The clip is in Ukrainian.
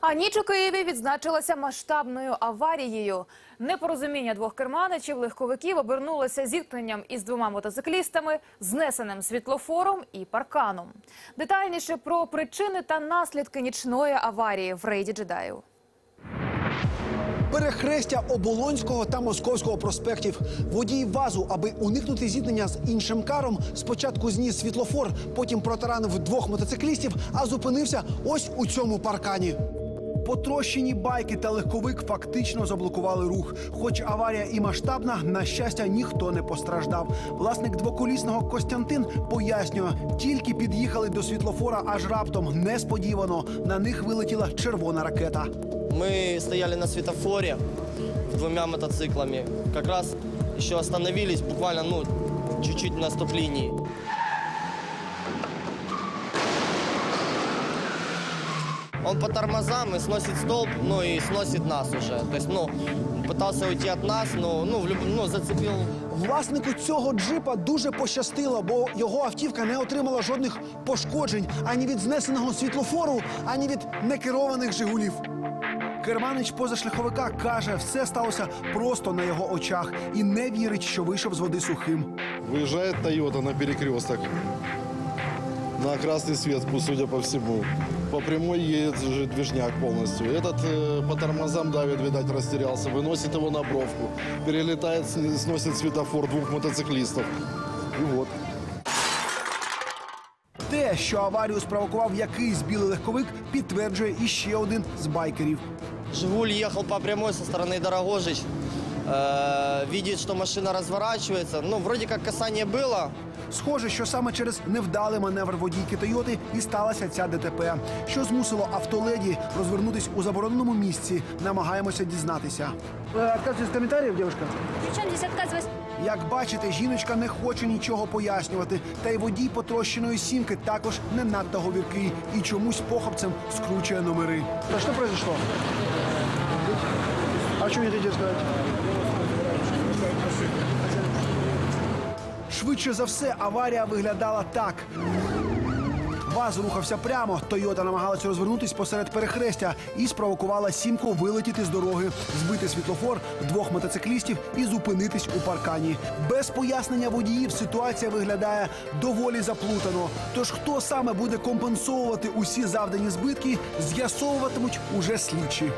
А ніч у Києві відзначилася масштабною аварією. Непорозуміння двох керманичів легковиків обернулося зіткненням із двома мотоциклістами, знесеним світлофором і парканом. Детальніше про причини та наслідки нічної аварії в рейді джедаїв. Перехрестя Оболонського та Московського проспектів. Водій вазу, аби уникнути зіткнення з іншим каром, спочатку зніс світлофор, потім протаранив двох мотоциклістів, а зупинився ось у цьому паркані. Потрощені байки та легковик фактично заблокували рух. Хоч аварія і масштабна, на щастя, ніхто не постраждав. Власник двоколісного Костянтин пояснює, тільки під'їхали до світлофора, аж раптом несподівано на них вилетіла червона ракета. Мы стояли на светофоре двумя мотоциклами. Как раз еще остановились буквально, ну, чуть-чуть на стоп-линии. Он по тормозам и сносит столб, ну и сносит нас уже. То есть, ну, пытался уйти от нас, но, ну, в люб- ну зацепил Власнику цього джипа дуже пощастило, бо його автівка не отримала жодних пошкоджень ані від знесеного світлофору, ані від некерованих жигулів. Керманич позашляховика каже, все сталося просто на його очах і не вірить, що вийшов з води сухим. Выезжает Тойота на перекресток На красный свет, судя по всему. По прямой едет же движняк полностью. Этот э, по тормозам давит, видать, растерялся. Выносит его на бровку. Перелетает, сни- сносит светофор двух мотоциклистов. И вот. Те, що аварію спровокував якийсь білий легковик, підтверджує іще один з байкерів. Жигуль ехал по прямой со стороны Дорогожич. Э, видит, что машина разворачивается. Ну, вроде как касание было. Схоже, що саме через невдалий маневр водійки Тойоти і сталася ця ДТП, що змусило автоледі розвернутись у забороненому місці. Намагаємося дізнатися. Відказуюсь з коментарів, дівчинка. Причем здесь отказывать? Як бачите, жіночка не хоче нічого пояснювати, та й водій потрощеної сімки також не надто говіркий і чомусь похапцем скручує номери. Та що произошло? А що не сказати? Швидше за все, аварія виглядала так. ВАЗ рухався прямо. Тойота намагалася розвернутись посеред перехрестя і спровокувала сімку вилетіти з дороги, збити світлофор двох мотоциклістів і зупинитись у паркані. Без пояснення водіїв ситуація виглядає доволі заплутано. Тож хто саме буде компенсовувати усі завдані збитки, з'ясовуватимуть уже слідчі.